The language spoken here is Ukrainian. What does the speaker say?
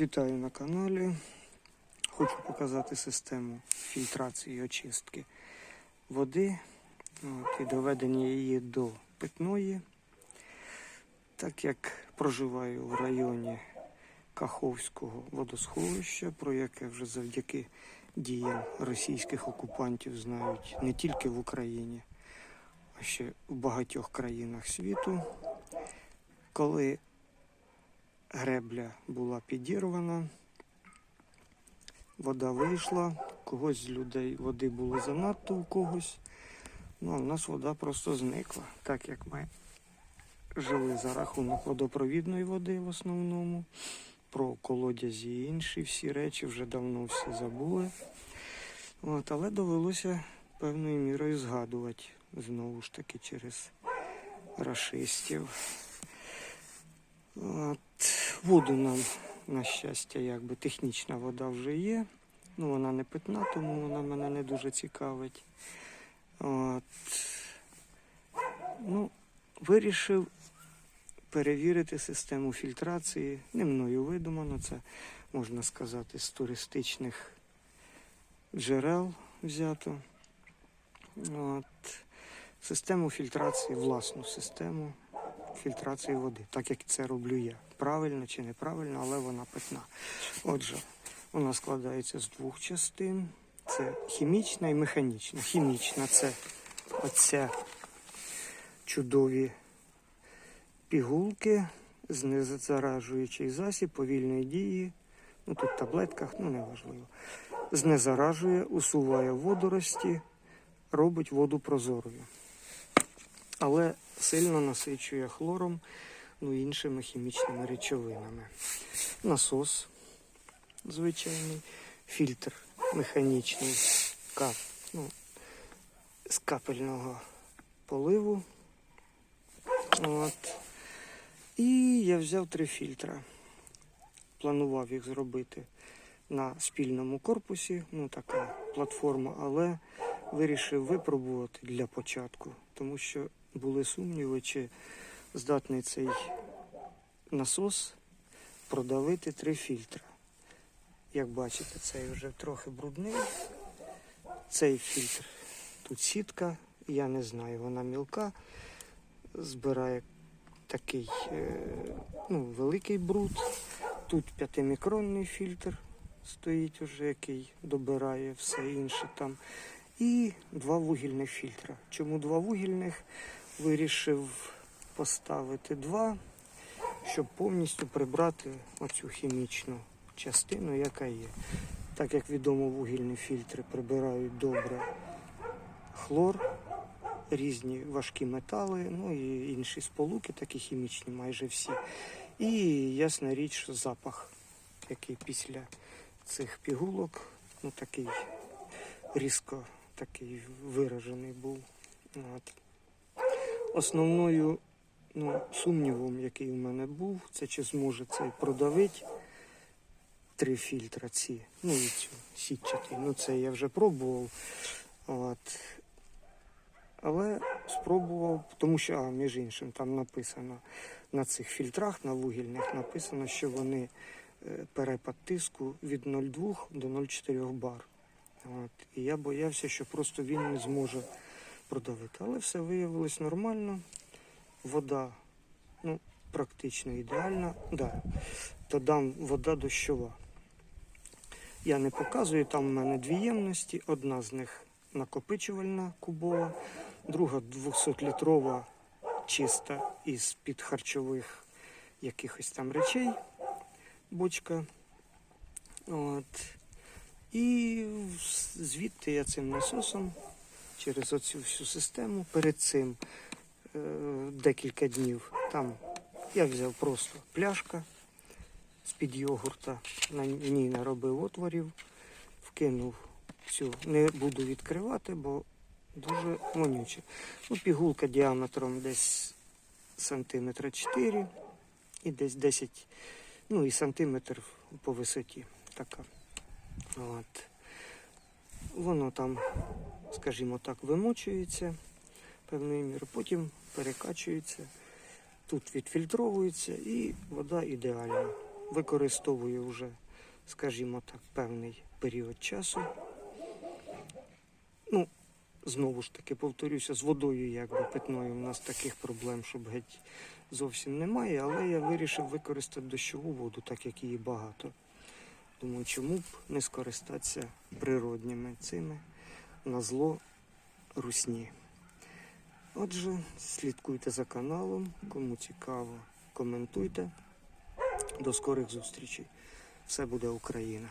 Вітаю на каналі. Хочу показати систему фільтрації і очистки води от, і доведення її до питної. Так як проживаю в районі Каховського водосховища, про яке вже завдяки діям російських окупантів знають не тільки в Україні, а ще в багатьох країнах світу. Коли гребля була підірвана, вода вийшла, когось з людей води було занадто у когось. Ну а в нас вода просто зникла, так як ми жили за рахунок водопровідної води в основному. Про колодязі і інші всі речі вже давно всі забули. От, але довелося певною мірою згадувати знову ж таки через рашистів. От, воду нам, на щастя, якби технічна вода вже є. Ну, вона не питна, тому вона мене не дуже цікавить. От. Ну, вирішив перевірити систему фільтрації. Не мною видумано, це можна сказати, з туристичних джерел взято. От. Систему фільтрації, власну систему фільтрації води, так як це роблю я. Правильно чи неправильно, але вона питна. Отже, вона складається з двох частин. Це хімічна і механічна. Хімічна це оця чудові пігулки, знезаражуючий засіб повільної дії. Ну тут в таблетках, ну неважливо. Знезаражує, усуває водорості, робить воду прозорою. Але сильно насичує хлором, ну і іншими хімічними речовинами. Насос звичайний, фільтр механічний кап, ну, з капельного поливу. От. І я взяв три фільтра. Планував їх зробити на спільному корпусі, ну така платформа, але вирішив випробувати для початку, тому що були сумніви, чи здатний цей насос продавити три фільтра. Як бачите, цей вже трохи брудний. Цей фільтр тут сітка, я не знаю, вона мілка, збирає такий е, ну, великий бруд. Тут п'ятимікронний фільтр стоїть уже, який добирає все інше там. І два вугільних фільтра. Чому два вугільних? Вирішив поставити два, щоб повністю прибрати оцю хімічну частину, яка є. Так як відомо, вугільні фільтри прибирають добре хлор, різні важкі метали, ну і інші сполуки, такі хімічні, майже всі. І ясна річ, запах, який після цих пігулок, ну такий різко такий виражений був. От. Основною ну, сумнівом, який у мене був, це чи зможе цей продавити три фільтра ці, ну і цю сітчатий. Ну це я вже пробував. От. Але спробував, тому що, а, між іншим, там написано на цих фільтрах, на вугільних, написано, що вони е, перепад тиску від 0,2 до 0,4 бар. От. І я боявся, що просто він не зможе продавити. Але все виявилось нормально. Вода ну, практично ідеальна. Да. Додам вода дощова. Я не показую, там в мене дві ємності. Одна з них накопичувальна кубова, друга 200-літрова чиста із під харчових якихось там речей. Бочка. От. І звідти я цим насосом через оцю всю систему перед цим е, декілька днів там я взяв просто пляшка з-під йогурта, на ній наробив отворів, вкинув цю, не буду відкривати, бо дуже вонюче. Ну, пігулка діаметром десь сантиметра 4 і десь 10, ну і сантиметр по висоті. Така. От. Воно там, скажімо так, вимочується певною мірою, потім перекачується, тут відфільтровується і вода ідеальна. використовую вже, скажімо так, певний період часу. Ну, знову ж таки, повторюся, з водою, якби питною, у нас таких проблем, щоб геть зовсім немає, але я вирішив використати дощову воду, так як її багато. Думаю, чому б не скористатися природніми цими на зло русні. Отже, слідкуйте за каналом, кому цікаво, коментуйте. До скорих зустрічей. Все буде Україна.